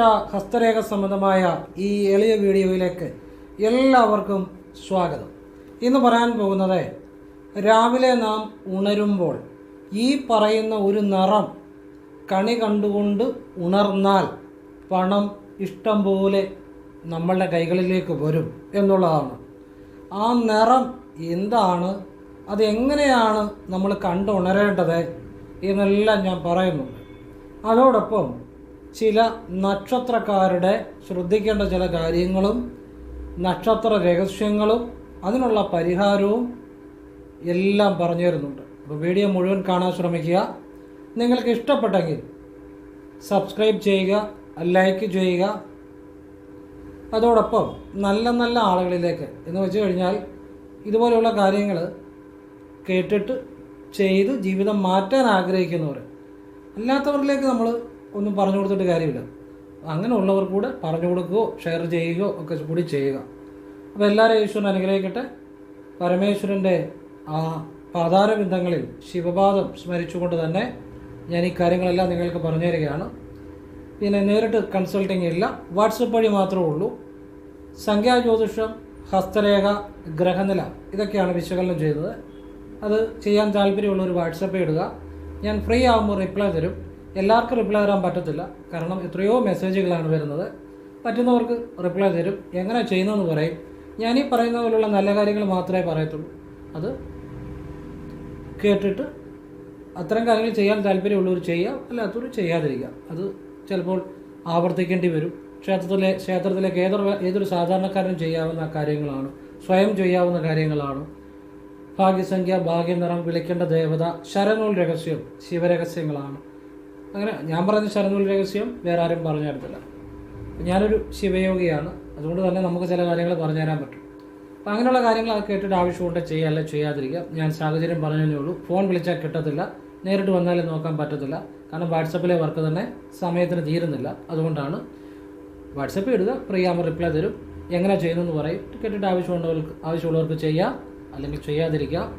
ഹസ്തരേഖ സംബന്ധമായ ഈ എളിയ വീഡിയോയിലേക്ക് എല്ലാവർക്കും സ്വാഗതം. ഇന്ന് പറയാൻ പോകുന്നത് രാവിലെ നാം ഉണരുമ്പോൾ ഈ പറയുന്ന ഒരു നിറം കണി കണ്ടുകൊണ്ട് ഉണർന്നാൽ പണം ഇഷ്ടം പോലെ നമ്മളുടെ കൈകളിലേക്ക് വരും എന്നുള്ളതാണ്. ആ നിറം എന്താണ്? അത് എങ്ങനെയാണ് നമ്മൾ കണ്ടുണരേണ്ടത്? എന്നെല്ലാം ഞാൻ പറയുന്നുണ്ട്. അതോടൊപ്പം ചില നക്ഷത്രക്കാരുടെ ശ്രദ്ധിക്കേണ്ട ചില കാര്യങ്ങളും നക്ഷത്ര രഹസ്യങ്ങളും അതിനുള്ള പരിഹാരവും എല്ലാം പറഞ്ഞു തരുന്നുണ്ട്. അപ്പോൾ വീഡിയോ മുഴുവൻ കാണാൻ ശ്രമിക്കുക. നിങ്ങൾക്ക് ഇഷ്ടപ്പെട്ടെങ്കിൽ സബ്സ്ക്രൈബ് ചെയ്യുക ലൈക്ക് ചെയ്യുക. അതോടൊപ്പം നല്ല നല്ല ആളുകളിലേക്ക് എന്ന് വെച്ച് കഴിഞ്ഞാൽ ഇതുപോലെയുള്ള കാര്യങ്ങൾ കേട്ടിട്ട് ചെയ്ത് ജീവിതം മാറ്റാൻ ആഗ്രഹിക്കുന്നവർ അല്ലാത്തവരിലേക്ക് നമ്മൾ ഒന്നും പറഞ്ഞു കൊടുത്തിട്ട് കാര്യമില്ല. അങ്ങനെ ഉള്ളവർ കൂടെ പറഞ്ഞു കൊടുക്കുകയോ ഷെയർ ചെയ്യുകയോ ഒക്കെ കൂടി ചെയ്യുക. അപ്പോൾ എല്ലാവരും ഈശ്വരൻ അനുഗ്രഹിക്കട്ടെ. പരമേശ്വരന്റെ ആ പാതാരബിന്ദങ്ങളിൽ ശിവപാദം സ്മരിച്ചുകൊണ്ട് തന്നെ ഞാൻ ഈ കാര്യങ്ങളെല്ലാം നിങ്ങൾക്ക് പറഞ്ഞു തരികയാണ്. പിന്നെ നേരിട്ട് കൺസൾട്ടിങ് ഇല്ല. വാട്സപ്പ് വഴി മാത്രമേ ഉള്ളൂ. സംഖ്യാജ്യോതിഷം ഹസ്തരേഖ ഗ്രഹനില ഇതൊക്കെയാണ് വിശകലനം ചെയ്തത് അത് ചെയ്യാൻ താല്പര്യമുള്ളവർ വാട്സപ്പ് ഇടുക. ഞാൻ ഫ്രീ ആകുമ്പോൾ റിപ്ലൈ തരും. എല്ലാവർക്കും റിപ്ലൈ തരാൻ പറ്റത്തില്ല. കാരണം എത്രയോ മെസ്സേജുകളാണ് വരുന്നത്. പറ്റുന്നവർക്ക് റിപ്ലൈ തരും. എങ്ങനെ ചെയ്യുന്നതെന്ന് പറയും. ഞാൻ ഈ പറയുന്ന പോലുള്ള നല്ല കാര്യങ്ങൾ മാത്രമേ പറയത്തുള്ളൂ. അത് കേട്ടിട്ട് അത്തരം കാര്യങ്ങൾ ചെയ്യാൻ താല്പര്യമുള്ളവർ ചെയ്യുക അല്ലാത്തവർ ചെയ്യാതിരിക്കുക. അത് ചിലപ്പോൾ ആവർത്തിക്കേണ്ടി വരും. ക്ഷേത്രത്തിലെ ക്ഷേത്രത്തിലേക്ക് ഏതൊരു ഏതൊരു സാധാരണക്കാരനും ചെയ്യാവുന്ന കാര്യങ്ങളാണ്. സ്വയം ചെയ്യാവുന്ന കാര്യങ്ങളാണ്. ഭാഗ്യസംഖ്യ ഭാഗ്യനിറം വിളിക്കേണ്ട ദേവത ശരനൂൽ രഹസ്യം ശിവരഹസ്യങ്ങളാണ്. അങ്ങനെ ഞാൻ പറഞ്ഞ ശരനൂൽ രഹസ്യം വേറെ ആരും പറഞ്ഞു തരത്തില്ല. ഞാനൊരു ശിവയോഗിയാണ്. അതുകൊണ്ട് തന്നെ നമുക്ക് ചില കാര്യങ്ങൾ പറഞ്ഞു തരാൻ പറ്റും. അപ്പം അങ്ങനെയുള്ള കാര്യങ്ങൾ അത് കേട്ടിട്ട് ആവശ്യമുണ്ട് ചെയ്യുക ചെയ്യാല്ല ചെയ്യാതിരിക്കുക ഞാൻ സാഹചര്യം പറഞ്ഞതേ ഉള്ളൂ. ഫോൺ വിളിച്ചാൽ കിട്ടത്തില്ല. നേരിട്ട് വന്നാലും നോക്കാൻ പറ്റത്തില്ല. കാരണം വാട്സപ്പിലെ വർക്ക് തന്നെ സമയത്തിന് തീരുന്നില്ല. അതുകൊണ്ടാണ് വാട്സപ്പ് ഇടുക ഫ്രീ ആകുമ്പോൾ റിപ്ലൈ തരും. എങ്ങനെ ചെയ്യുന്നതെന്ന് പറയും. കേട്ടിട്ട് ആവശ്യമുള്ളവർക്ക് ആവശ്യമുള്ളവർക്ക് ചെയ്യാം. അല്ലെങ്കിൽ ചെയ്യാതിരിക്കുക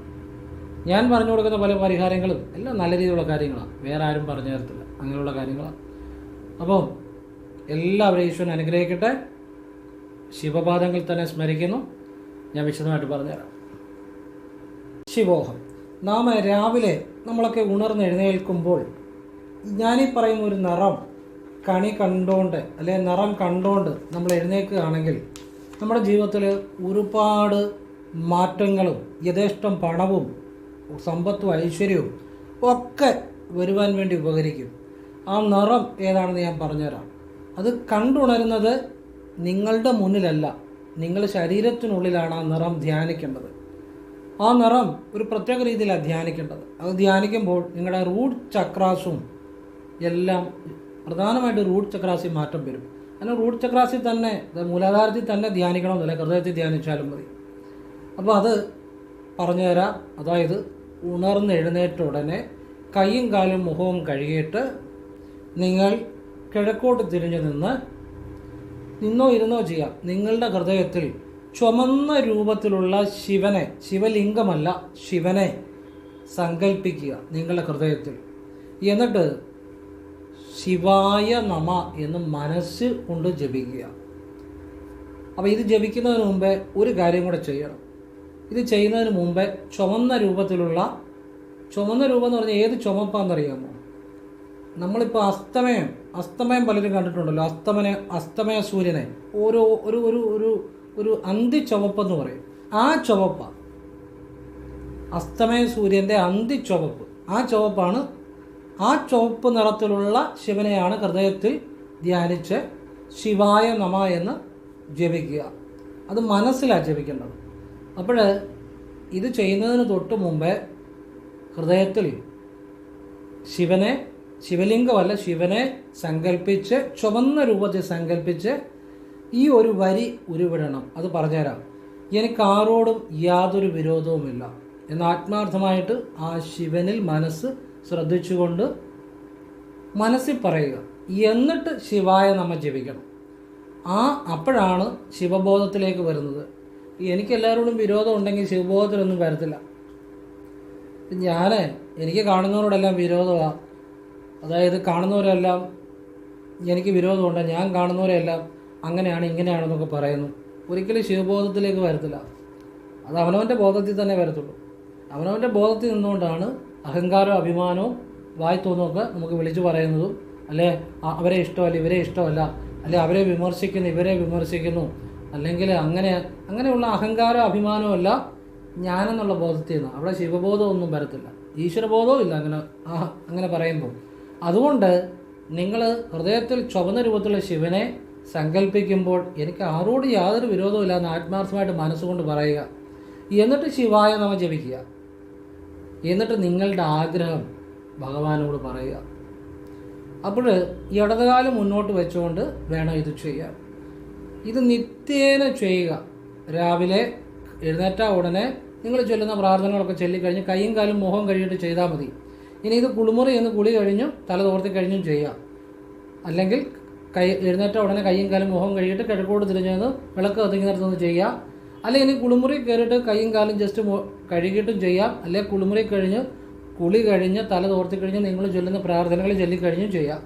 ഞാൻ പറഞ്ഞു കൊടുക്കുന്ന പല പരിഹാരങ്ങളും എല്ലാം നല്ല രീതിയിലുള്ള കാര്യങ്ങളാണ് വേറെ ആരും പറഞ്ഞു തരത്തില്ല. അങ്ങനെയുള്ള കാര്യങ്ങളാണ് അപ്പോൾ എല്ലാവരും ഈശ്വരൻ അനുഗ്രഹിക്കട്ടെ. ശിവപാദങ്ങൾ തന്നെ സ്മരിക്കുന്നു. ഞാൻ വിശദമായിട്ട് പറഞ്ഞുതരാം. ശിവോഹം. നാം രാവിലെ നമ്മളൊക്കെ ഉണർന്ന് എഴുന്നേൽക്കുമ്പോൾ ഞാനീ പറയുന്ന ഒരു നിറം കണി കണ്ടോണ്ട് അല്ലെ നിറം കണ്ടോണ്ട് നമ്മൾ എഴുന്നേൽക്കുകയാണെങ്കിൽ നമ്മുടെ ജീവിതത്തിൽ ഒരുപാട് മാറ്റങ്ങളും യഥേഷ്ടം പണവും സമ്പത്തും ഐശ്വര്യവും ഒക്കെ വരുവാൻ വേണ്ടി ഉപകരിക്കും. ആ നിറം ഏതാണെന്ന് ഞാൻ പറഞ്ഞുതരാം. അത് കണ്ടുണരുന്നത് നിങ്ങളുടെ മുന്നിലല്ല നിങ്ങൾ ശരീരത്തിനുള്ളിലാണ് ആ നിറം ധ്യാനിക്കേണ്ടത്. ആ നിറം ഒരു പ്രത്യേക രീതിയിലാണ് ധ്യാനിക്കേണ്ടത്. അത് ധ്യാനിക്കുമ്പോൾ നിങ്ങളുടെ റൂട്ട് ചക്രാസും എല്ലാം പ്രധാനമായിട്ട് റൂട്ട് ചക്രാസിൽ മാറ്റം വരും. അങ്ങനെ റൂട്ട് ചക്രാസിൽ തന്നെ മൂലാധാരത്തിൽ തന്നെ ധ്യാനിക്കണമെന്നില്ല ഹൃദയത്തിൽ ധ്യാനിച്ചാലും മതി. അപ്പോൾ അത് പറഞ്ഞു തരാം അതായത് ഉണർന്ന് എഴുന്നേറ്റ ഉടനെ കൈയും കാലും മുഖവും കഴുകിയിട്ട് നിങ്ങൾ കിഴക്കോട്ട് തിരിഞ്ഞു നിന്ന് നിന്നോ ഇരുന്നോ ചെയ്യാം. നിങ്ങളുടെ ഹൃദയത്തിൽ ചുമന്ന രൂപത്തിലുള്ള ശിവനെ ശിവലിംഗമല്ല ശിവനെ സങ്കല്പിക്കുക നിങ്ങളുടെ ഹൃദയത്തിൽ. എന്നിട്ട് ശിവായ നമ എന്ന് മനസ്സ് കൊണ്ട് ജപിക്കുക. അപ്പോൾ ഇത് ജപിക്കുന്നതിന് മുമ്പേ ഒരു കാര്യം കൂടെ ചെയ്യണം. ഇത് ചെയ്യുന്നതിന് മുമ്പേ ചുമന്ന രൂപത്തിലുള്ള ചുമന്ന രൂപം എന്ന് പറഞ്ഞാൽ ഏത് ചുമപ്പാണെന്നറിയാമോ? നമ്മളിപ്പോൾ അസ്തമയം അസ്തമയം പലരും കണ്ടിട്ടുണ്ടല്ലോ. അസ്തമന അസ്തമയ സൂര്യനെ. ഓരോ ഒരു ഒരു ഒരു ഒരു അന്തി ചുവപ്പെന്ന് പറയും. ആ ചുവപ്പ അസ്തമയ സൂര്യന്റെ അന്തി ചുവപ്പ് ആ ചുവപ്പാണ് ആ ചുവപ്പ് നിറത്തിലുള്ള ശിവനെയാണ് ഹൃദയത്തിൽ ധ്യാനിച്ച് ശിവായ നമ എന്ന് ജപിക്കുക. അത് മനസ്സിലാണ് ജപിക്കേണ്ടത്. അപ്പോൾ ഇത് ചെയ്യുന്നതിന് തൊട്ട് മുമ്പേ ഹൃദയത്തിൽ ശിവനെ ശിവലിംഗമല്ല ശിവനെ സങ്കല്പിച്ച് ചുവന്ന രൂപത്തിൽ സങ്കല്പിച്ച് ഈ ഒരു വരി ഉരുവിടണം. അത് പറഞ്ഞുതരാം. എനിക്ക് ആരോടും യാതൊരു വിരോധവുമില്ല. എന്ന് ആത്മാർത്ഥമായിട്ട് ആ ശിവനിൽ മനസ്സ് ശ്രദ്ധിച്ചുകൊണ്ട് മനസ്സിൽ പറയുക. എന്നിട്ട് ശിവായ നമ്മൾ ജപിക്കണം. ആ അപ്പോഴാണ് ശിവബോധത്തിലേക്ക് വരുന്നത്. എനിക്ക് എല്ലാവരോടും വിരോധം ഉണ്ടെങ്കിൽ ശിവബോധത്തിലൊന്നും വരത്തില്ല. ഞാൻ എനിക്ക് കാണുന്നവരോടെല്ലാം വിരോധമാണ് അതായത് കാണുന്നവരെല്ലാം എനിക്ക് വിരോധമുണ്ട് ഞാൻ കാണുന്നവരെല്ലാം അങ്ങനെയാണ് ഇങ്ങനെയാണെന്നൊക്കെ പറയുന്നു. ഒരിക്കലും ശിവബോധത്തിലേക്ക് വരത്തില്ല. അത് അവനവന്റെ ബോധത്തിൽ തന്നെ വരത്തുള്ളൂ. അവനവന്റെ ബോധത്തിൽ നിന്നുകൊണ്ടാണ് അഹങ്കാരവും അഭിമാനവും വായി തോന്നുമൊക്കെ നമുക്ക് വിളിച്ചു പറയുന്നതും അല്ലെ? അവരെ ഇഷ്ടമല്ല ഇവരെ ഇഷ്ടമല്ല അല്ലെ? അവരെ വിമർശിക്കുന്നു ഇവരെ വിമർശിക്കുന്നു. അല്ലെങ്കിൽ അങ്ങനെ അങ്ങനെയുള്ള അഹങ്കാരം അഭിമാനവും അല്ല ഞാനെന്നുള്ള ബോധത്തിൽ നിന്ന്. അവിടെ ശിവബോധമൊന്നും വരത്തില്ല. ഈശ്വരബോധവും ഇല്ല അങ്ങനെ അങ്ങനെ പറയുമ്പോൾ. അതുകൊണ്ട് നിങ്ങൾ ഹൃദയത്തിൽ ചുവന്ന രൂപത്തിലുള്ള ശിവനെ സങ്കല്പിക്കുമ്പോൾ എനിക്ക് ആരോട് യാതൊരു വിരോധവുമില്ല എന്ന് ആത്മാർത്ഥമായിട്ട് മനസ്സുകൊണ്ട് പറയുക. എന്നിട്ട് ശിവായ നമ ജപിക്കുക. എന്നിട്ട് നിങ്ങളുടെ ആഗ്രഹം ഭഗവാനോട് പറയുക. അപ്പോൾ ഇടതുകാലം മുന്നോട്ട് വെച്ചുകൊണ്ട് വേണം ഇത് ചെയ്യാൻ. ഇത് നിത്യേന ചെയ്യുക. രാവിലെ എഴുന്നേറ്റ ഉടനെ നിങ്ങൾ ചൊല്ലുന്ന പ്രാർത്ഥനകളൊക്കെ ചൊല്ലിക്കഴിഞ്ഞ് കൈയും കാലും മുഖം കഴിയിട്ട് ചെയ്താൽ മതി. ഇനി ഇത് കുളിമുറി എന്ന് കുളി കഴിഞ്ഞു തല തോർത്തി കഴിഞ്ഞും ചെയ്യാം അല്ലെങ്കിൽ കൈ എഴുന്നേറ്റ ഉടനെ കൈയും കാലും മുഖം കഴുകിയിട്ട് കിഴക്കോട് തിരിഞ്ഞു വിളക്ക് ഒതുങ്ങി നിന്ന് ചെയ്യാം അല്ലെങ്കിൽ ഇനി കുളിമുറി കയറിയിട്ട് കൈയും കാലും ജസ്റ്റ് കഴുകിയിട്ടും ചെയ്യാം അല്ലെങ്കിൽ കുളിമുറി കഴിഞ്ഞ് കുളി കഴിഞ്ഞ് തല തോർത്തി കഴിഞ്ഞ് നിങ്ങൾ ചൊല്ലുന്ന പ്രാർത്ഥനകൾ ചൊല്ലിക്കഴിഞ്ഞും ചെയ്യാം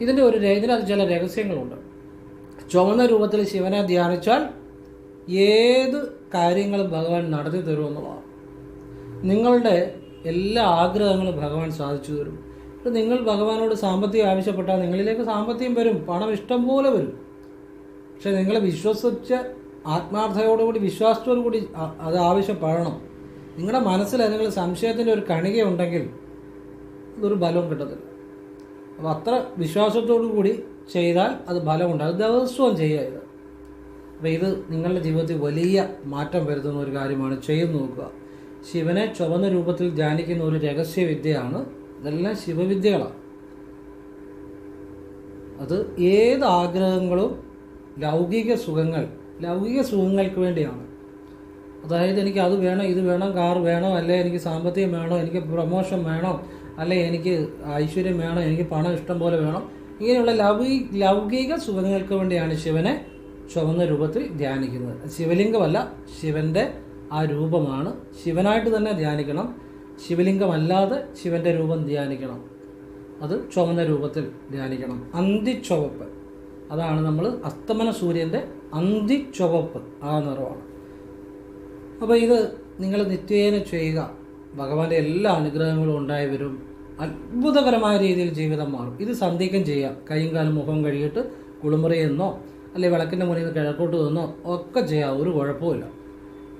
ഇതിന്റെ ഒരു ഇതിനകത്ത് ചില രഹസ്യങ്ങളുണ്ട്. ചുവന്ന രൂപത്തിൽ ശിവനെ ധ്യാനിച്ചാൽ ഏത് കാര്യങ്ങളും ഭഗവാൻ നടത്തി തരുമെന്നുള്ളതാണ്. നിങ്ങളുടെ എല്ലാ ആഗ്രഹങ്ങളും ഭഗവാൻ സാധിച്ചു തരും. ഇപ്പം നിങ്ങൾ ഭഗവാനോട് സാമ്പത്തികം ആവശ്യപ്പെട്ടാൽ നിങ്ങളിലേക്ക് സാമ്പത്തികം വരും പണം ഇഷ്ടം പോലെ വരും. പക്ഷേ നിങ്ങൾ വിശ്വസിച്ച് ആത്മാർത്ഥതയോടുകൂടി വിശ്വാസത്തോടു കൂടി അ- അത് ആവശ്യപ്പെടണം. നിങ്ങളുടെ മനസ്സിൽ നിങ്ങൾ സംശയത്തിന്റെ ഒരു കണിക ഉണ്ടെങ്കിൽ ഇതൊരു ബലവും കിട്ടത്തില്ല. അപ്പോൾ അത്ര വിശ്വാസത്തോടു കൂടി ചെയ്താൽ അത് ഫലമുണ്ട് അത് ദിവസവും ചെയ്യുക ഇത്. അപ്പോൾ ഇത് നിങ്ങളുടെ ജീവിതത്തിൽ വലിയ മാറ്റം വരുത്തുന്ന ഒരു കാര്യമാണ്. ചെയ്തു നോക്കുക. ശിവനെ ചുവന്ന രൂപത്തിൽ ധ്യാനിക്കുന്ന ഒരു രഹസ്യവിദ്യയാണ്. ഇതെല്ലാം ശിവവിദ്യകളാണ് അത് ഏത് ആഗ്രഹങ്ങളും ലൗകിക സുഖങ്ങൾ ലൗകിക സുഖങ്ങൾക്ക് വേണ്ടിയാണ്. അതായത് എനിക്ക് അത് വേണം ഇത് വേണം കാർ വേണം അല്ലെ എനിക്ക് സാമ്പത്തികം വേണം എനിക്ക് പ്രമോഷൻ വേണം അല്ലെ എനിക്ക് ഐശ്വര്യം വേണം എനിക്ക് പണം ഇഷ്ടം പോലെ വേണം. ഇങ്ങനെയുള്ള ലൗകി ലൗകിക സുഖങ്ങൾക്ക് വേണ്ടിയാണ് ശിവനെ ചുവന്ന രൂപത്തിൽ ധ്യാനിക്കുന്നത്. ശിവലിംഗമല്ല ശിവന്റെ ആ രൂപമാണ്. ശിവനായിട്ട് തന്നെ ധ്യാനിക്കണം. ശിവലിംഗമല്ലാതെ ശിവന്റെ രൂപം ധ്യാനിക്കണം. അത് ചുവന്ന രൂപത്തിൽ ധ്യാനിക്കണം. അന്തിച്ചുവപ്പ്. അതാണ് നമ്മൾ അസ്തമന സൂര്യന്റെ അന്തിച്ചുവപ്പ്. ആ നിറമാണ്. അപ്പോൾ ഇത് നിങ്ങൾ നിത്യേന ചെയ്യുക. ഭഗവാന്റെ എല്ലാ അനുഗ്രഹങ്ങളും ഉണ്ടായി വരും. അത്ഭുതകരമായ രീതിയിൽ ജീവിതം മാറും. ഇത് സന്ധിക്കം ചെയ്യാം. കൈയും കാലും മുഖം കഴുകിയിട്ട് കുളിമുറിയെന്നോ അല്ലെങ്കിൽ വിളക്കിന്റെ മുന്നിൽ കിഴക്കോട്ട് നിന്നോ ഒക്കെ ചെയ്യാം. ഒരു കുഴപ്പമില്ല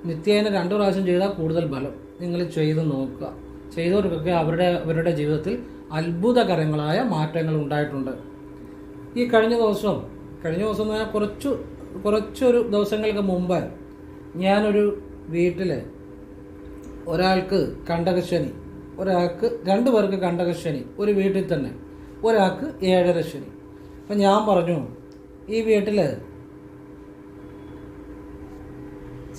നിത്യേന രണ്ടു പ്രാവശ്യം ചെയ്താൽ കൂടുതൽ ഫലം. നിങ്ങൾ ചെയ്ത് നോക്കുക. ചെയ്തവർക്കൊക്കെ അവരുടെ അവരുടെ ജീവിതത്തിൽ അത്ഭുതകരങ്ങളായ മാറ്റങ്ങൾ ഉണ്ടായിട്ടുണ്ട്. ഈ കഴിഞ്ഞ ദിവസം കഴിഞ്ഞ ദിവസം പറഞ്ഞാൽ കുറച്ചു കുറച്ചൊരു ദിവസങ്ങൾക്ക് മുമ്പ് ഞാനൊരു വീട്ടിൽ ഒരാൾക്ക് കണ്ടകശനി ഒരാൾക്ക് രണ്ട് പേർക്ക് കണ്ടകശനി ഒരു വീട്ടിൽ തന്നെ ഒരാൾക്ക് ഏഴര ശനി അപ്പം ഞാൻ പറഞ്ഞു ഈ വീട്ടിൽ